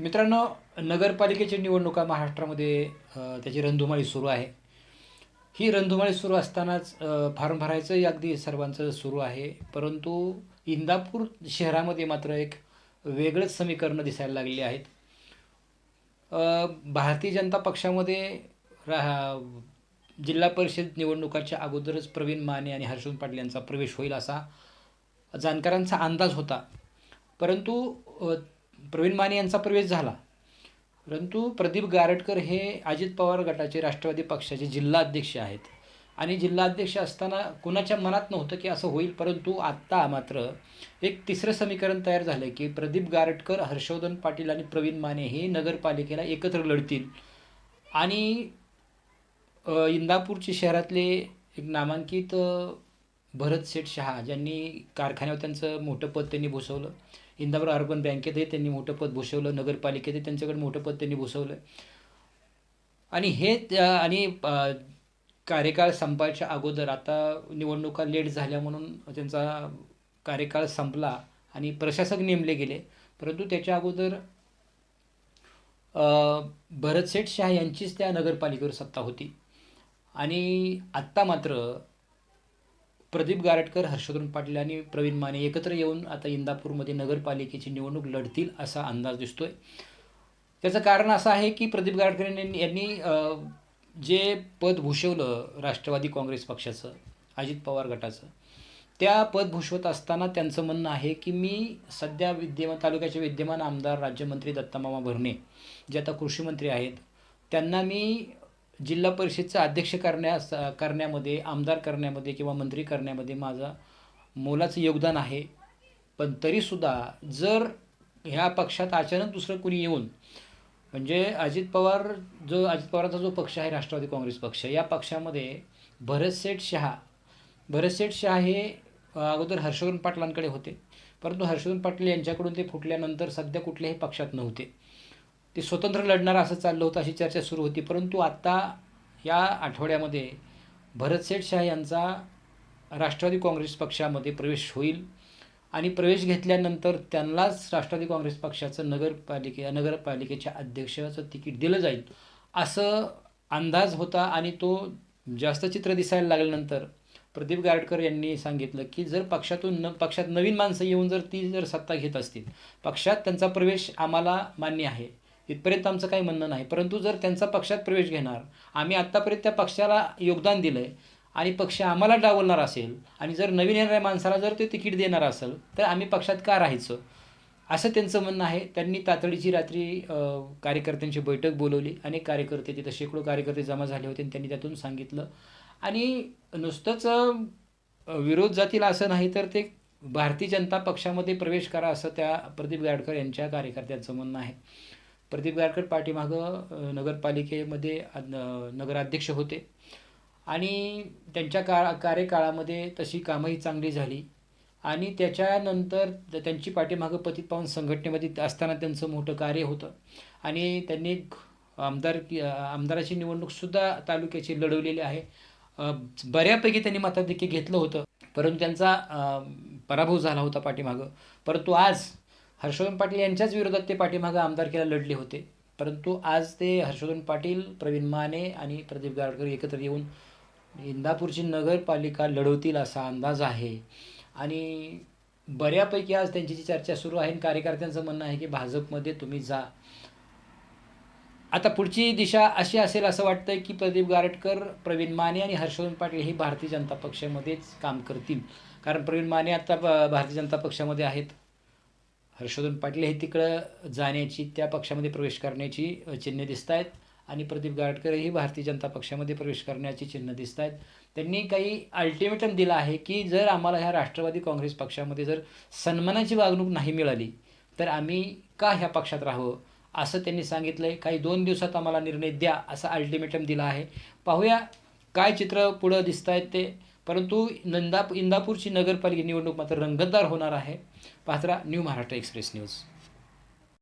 मित्रांनो नगरपालिकेच्या निवडणुका महाराष्ट्रामध्ये त्याची रणधुमाळी सुरू आहे. ही रणधुमाळी सुरू असतानाच फॉर्म भरायचंही अगदी सर्वांचं सुरू आहे. परंतु इंदापूर शहरामध्ये मात्र एक वेगळंच समीकरणं दिसायला लागली आहेत. भारतीय जनता पक्षामध्ये रा जिल्हा परिषद निवडणुकाच्या अगोदरच प्रवीण माने आणि हर्षवर्धन पाटील यांचा प्रवेश होईल असा जाणकारांचा अंदाज होता. परंतु प्रवीण माने यांचा प्रवेश झाला. परंतु प्रदीप गारटकर हे अजित पवार गटाचे राष्ट्रवादी पक्षाचे जिल्हाध्यक्ष आहेत. आणि जिल्हाध्यक्ष असताना कुणाच्या मनात नव्हतं की असं होईल परंतु आत्ता मात्र एक तिसरं समीकरण तयार झालं की प्रदीप गारटकर हर्षवर्धन पाटील आणि प्रवीण माने हे नगरपालिकेला एकत्र लढतील. आणि इंदापूरचे शहरातले एक नामांकित भरत शेठ शहा ज्यांनी कारखान्यावर त्यांचं मोठं पद त्यांनी भुसवलं इंदापूर अर्बन बँकेतही त्यांनी मोठं पद भूषवलं नगरपालिकेतही त्यांच्याकडे मोठं पद त्यांनी भूषवलं. आणि हे त्या- आणि कार्यकाळ संपायच्या अगोदर आता निवडणुका लेट झाल्या म्हणून त्यांचा कार्यकाळ संपला आणि प्रशासक नेमले गेले. परंतु त्याच्या अगोदर भरत भरतसेठ शाह यांचीच त्या नगरपालिकेवर सत्ता होती. आणि आत्ता मात्र प्रदीप गारटकर हर्षवर्धन पाटील आणि प्रवीण माने एकत्र येऊन आता इंदापूरमध्ये नगरपालिकेची निवडणूक लढतील असा अंदाज दिसतोय. त्याचं कारण असं आहे की प्रदीप गारटकर यांनी जे पद भूषवलं राष्ट्रवादी काँग्रेस पक्षाचं अजित पवार गटाचं त्या पद भूषवत असताना त्यांचं म्हणणं आहे की मी सध्या विद्यमान तालुक्याचे विद्यमान आमदार राज्यमंत्री दत्तामामा भरणे जे आता कृषीमंत्री आहेत त्यांना मी जिल्हा परिषदचं अध्यक्ष करण्यास करण्यामध्ये आमदार करण्यामध्ये किंवा मंत्री करण्यामध्ये माझं मोलाचं योगदान आहे. पण तरीसुद्धा जर ह्या पक्षात अचानक दुसरं कोणी येऊन म्हणजे अजित पवार जो अजित पवारांचा जो पक्ष आहे राष्ट्रवादी काँग्रेस पक्ष या पक्षामध्ये भरतसेठ शहा भरतसेठ शहा हे अगोदर हर्षवर्धन पाटलांकडे होते. परंतु हर्षवर्धन पाटील यांच्याकडून ते फुटल्यानंतर सध्या कुठल्याही पक्षात नव्हते. ते स्वतंत्र लढणार असं चाललं होतं अशी चर्चा सुरू होती. परंतु आत्ता या आठवड्यामध्ये भरतसेठ शाह यांचा राष्ट्रवादी काँग्रेस पक्षामध्ये प्रवेश होईल आणि प्रवेश घेतल्यानंतर त्यांनाच राष्ट्रवादी काँग्रेस पक्षाचं नगरपालिके नगरपालिकेच्या अध्यक्षाचं तिकीट दिलं जाईल असं अंदाज होता. आणि तो जास्त चित्र दिसायला लागल्यानंतर प्रदीप गारडकर यांनी सांगितलं की जर पक्षातून न पक्षात नवीन माणसं येऊन जर ती जर सत्ता घेत असतील पक्षात त्यांचा प्रवेश आम्हाला मान्य आहे. इथपर्यंत आमचं काही म्हणणं नाही. परंतु जर त्यांचा पक्षात प्रवेश घेणार आम्ही आत्तापर्यंत त्या पक्षाला योगदान दिलं आहे आणि पक्ष आम्हाला डावलणार असेल आणि जर नवीन येणाऱ्या माणसाला जर ते तिकीट देणार असेल तर आम्ही पक्षात का राहायचं? असं त्यांचं म्हणणं आहे. त्यांनी तातडीची रात्री कार्यकर्त्यांची बैठक बोलवली. अनेक कार्यकर्ते तिथं शेकडो कार्यकर्ते जमा झाले होते आणि त्यांनी त्यातून सांगितलं. आणि नुसतंच विरोध जातील असं नाही तर ते भारतीय जनता पक्षामध्ये प्रवेश करा असं त्या प्रदीप गाडकर यांच्या कार्यकर्त्यांचं म्हणणं आहे. प्रदीप गारकर पाठीमागं नगरपालिकेमध्ये नगराध्यक्ष होते. आणि त्यांच्या का कार्यकाळामध्ये तशी कामंही चांगली झाली. आणि त्याच्यानंतर त्यांची पाठीमागं पतित पावन संघटनेमध्ये असताना त्यांचं मोठं कार्य होतं. आणि त्यांनी आमदार आमदाराची निवडणूकसुद्धा तालुक्याची लढवलेली आहे. बऱ्यापैकी त्यांनी मताधिक्य घेतलं होतं. परंतु त्यांचा पराभव झाला होता पाठीमागं. परंतु आज हर्षवर्धन पाटील यांच्याच विरोधात ते पाठीमागं आमदारकीला लढले होते. परंतु आज ते हर्षवर्धन पाटील प्रवीण माने आणि प्रदीप गाडकर एकत्र येऊन इंदापूरची नगरपालिका लढवतील असा अंदाज आहे. आणि बऱ्यापैकी आज त्यांची जी चर्चा सुरू आहे आणि कार्यकर्त्यांचं म्हणणं आहे की भाजपमध्ये तुम्ही जा. आता पुढची दिशा अशी असेल असं वाटतं की प्रदीप गारटकर प्रवीण माने आणि हर्षवर्धन पाटील हे भारतीय जनता पक्षामध्येच काम करतील. कारण प्रवीण माने आता भारतीय जनता पक्षामध्ये आहेत. हर्षवर्धन पाटील हे तिकडं जाण्याची त्या पक्षामध्ये प्रवेश करण्याची अ, चिन्हे दिसत आहेत आणि प्रदीप गाडकरही भारतीय जनता पक्षामध्ये प्रवेश करण्याची चिन्ह दिसत आहेत त्यांनी काही अल्टिमेटम दिलं आहे की जर आम्हाला ह्या राष्ट्रवादी काँग्रेस पक्षामध्ये जर सन्मानाची वागणूक नाही मिळाली तर आम्ही का ह्या पक्षात राहावं? असं त्यांनी सांगितलं आहे काही दोन दिवसात आम्हाला निर्णय द्या असा अल्टिमेटम दिला आहे. पाहूया काय चित्र पुढं दिसत आहेत ते. परंतु नंदा इंदापूरची नगरपालिका निवडणूक मात्र रंगतदार होणार आहे. पात्रा न्यू महाराष्ट्र एक्सप्रेस न्यूज.